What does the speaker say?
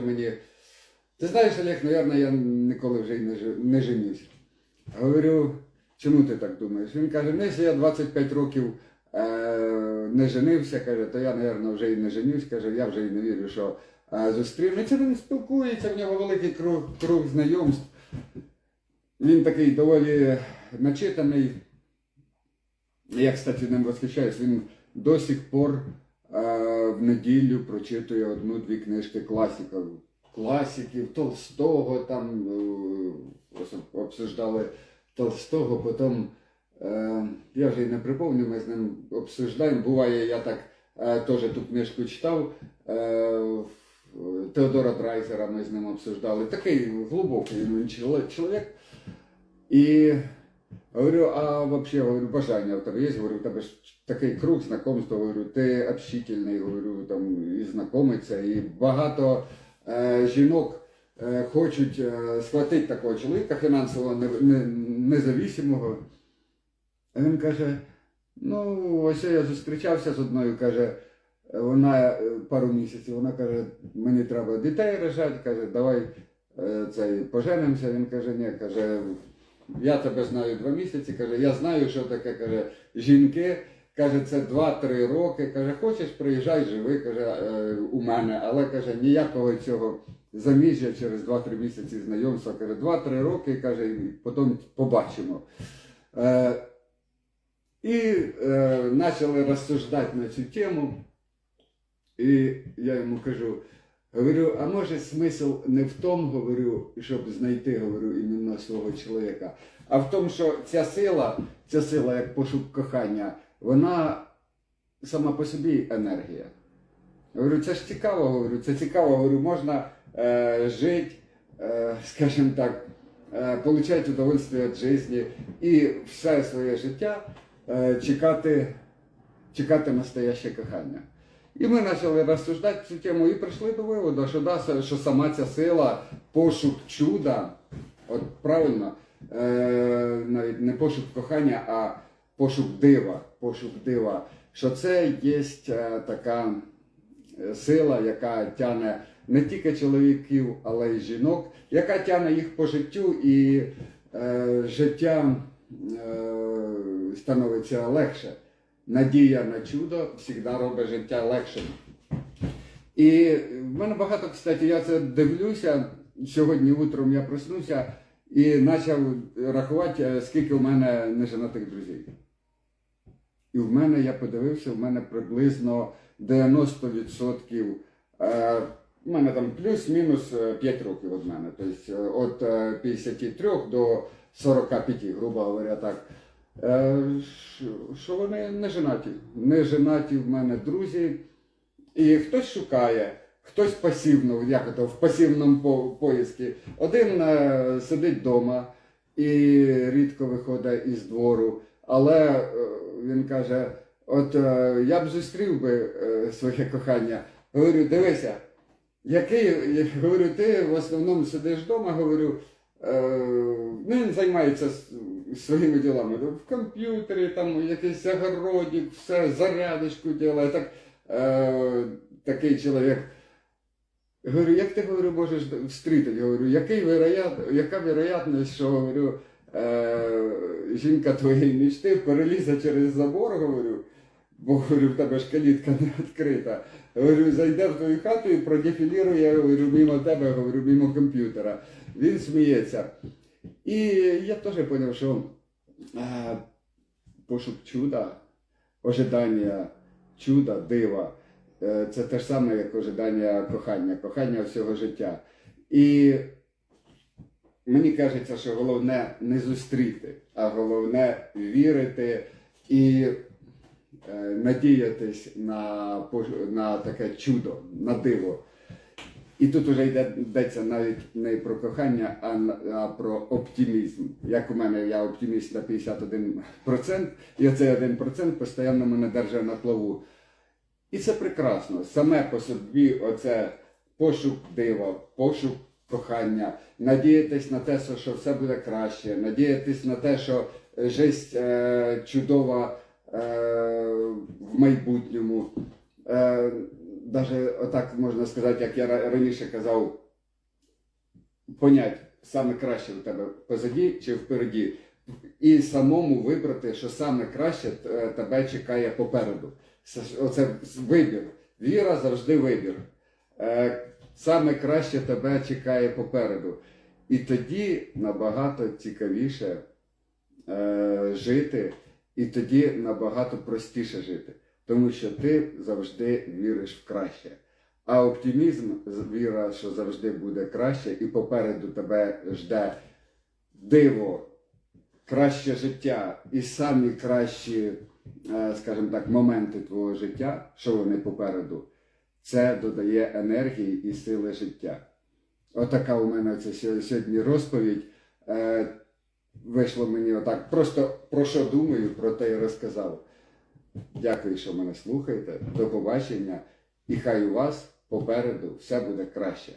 мені, ти знаєш, Олег, мабуть, я ніколи вже не, женюсь. Говорю, чому ти так думаєш? Він каже, ну, якщо я 25 років е, не женився, каже, то я, мабуть, вже і не женюсь, каже, я вже і не вірю, що е, зустрінеться. Він спілкується, в нього великий круг, круг знайомств. Він такий доволі начитаний. Я, кстати, ним восхищаюсь. Він до сих пор в неділю прочитує одну-дві книжки класиків. Класиків, Толстого, там е, обсуждали Толстого, потім е, я вже й не припомню, ми з ним обсуждаємо. Буває, я так е, теж ту книжку читав. Е, Теодора Драйзера ми з ним обсуждали. Такий глибокий він чоловік. І говорю, а вообще, говорю, бажання в тебе є? Говорю, у тебе ж такий круг знакомства, говорю, ти общительний, говорю, там і знайомиться, і багато е, жінок е, хочуть е, схватити такого чоловіка фінансово не- не- независимого. А він каже: ну, ось я зустрічався з одною, каже, вона е, пару місяців, вона каже, мені треба дітей рожати, каже, давай е, цей, поженимося. Він каже, ні, каже, я тебе знаю два місяці, каже, я знаю, що таке каже, жінки. Каже, це 2-3 роки. Каже, хочеш, приїжджай, живи, каже, е, у мене. Але каже, ніякого цього заміжжя через 2-3 місяці знайомства. Каже, 2-3 роки, каже, і потім побачимо. Е, і е, почали розсуждати на цю тему. І я йому кажу, говорю, а може смисл не в тому, говорю, щоб знайти, говорю, іменно свого чоловіка, а в тому, що ця сила, ця сила, як пошук кохання, вона сама по собі енергія. Говорю, це ж цікаво, говорю, це цікаво, говорю, можна е, жити, е, скажімо так, е, удовольствие від життя і все своє життя е, чекати, чекати настояще кохання. І ми почали розсуждати цю тему і прийшли до виводу, що, да, що сама ця сила, пошук чуда, от правильно, е, навіть не пошук кохання, а пошук дива, пошук дива, що це є е, така е, сила, яка тягне не тільки чоловіків, але й жінок, яка тягне їх по життю і е, життя е, становиться легше. Надія на чудо завжди робить життя легшим. І в мене багато, кстати, я це дивлюся. Сьогодні утром я проснувся і почав рахувати, е, скільки в мене неженатих друзів. І в мене, я подивився, в мене приблизно 90%, е, в мене там плюс-мінус е, 5 років від мене. Тобто від е, 53 до 45, грубо говоря, так. Е, що- вони не женаті. Не женаті в мене друзі. І хтось шукає, хтось пасивно, як то в пасивному по- поїзді. Один е, сидить вдома і рідко виходить із двору. Але е, він каже: от я б зустрів би своє кохання. Говорю, дивися, який, я говорю, ти в основному сидиш вдома, говорю, ну, він займається своїми ділами. В комп'ютері, там якийсь огородик, все, зарядочку ділає. Так, е, такий чоловік. Говорю, як ти говорю, можеш встрітити? Говорю, який вероят, яка вероятність, що говорю, е, жінка твоєї мечти перелізе через забор, говорю, бо говорю, в тебе ж калітка не відкрита. Говорю, зайде в твою хату і продефілірує, говорю, мимо тебе, говорю, мимо комп'ютера. Він сміється. І я теж зрозумів, що е, пошук чуда, ожидання чуда, дива, е, це те ж саме, як ожидання кохання, кохання всього життя. І мені кажеться, що головне не зустріти, а головне вірити і е, на, на таке чудо, на диво. І тут вже йде, йдеться навіть не про кохання, а, про оптимізм. Як у мене я оптиміст на 51%, і оцей 1% постійно мене держить на плаву. І це прекрасно. Саме по собі оце пошук дива, пошук кохання, надіятись на те, що- все буде краще, надіятись на те, що життя е, чудова е, в майбутньому. Е, навіть отак можна сказати, як я раніше казав, понять саме краще у тебе позаді чи впереді, і самому вибрати, що саме краще е, тебе чекає попереду. Це- Оце вибір. Віра завжди вибір. Е, Саме краще тебе чекає попереду. І тоді набагато цікавіше е, жити, і тоді набагато простіше жити. Тому що ти завжди віриш в краще. А оптимізм, віра, що завжди буде краще, і попереду тебе жде диво, краще життя і самі кращі, е, скажімо так, моменти твого життя, що вони попереду, це додає енергії і сили життя. Отака у мене це сьогодні розповідь. Е, Вийшло мені отак. Просто про що думаю, про те і розказав. Дякую, що мене слухаєте. До побачення. І хай у вас попереду все буде краще.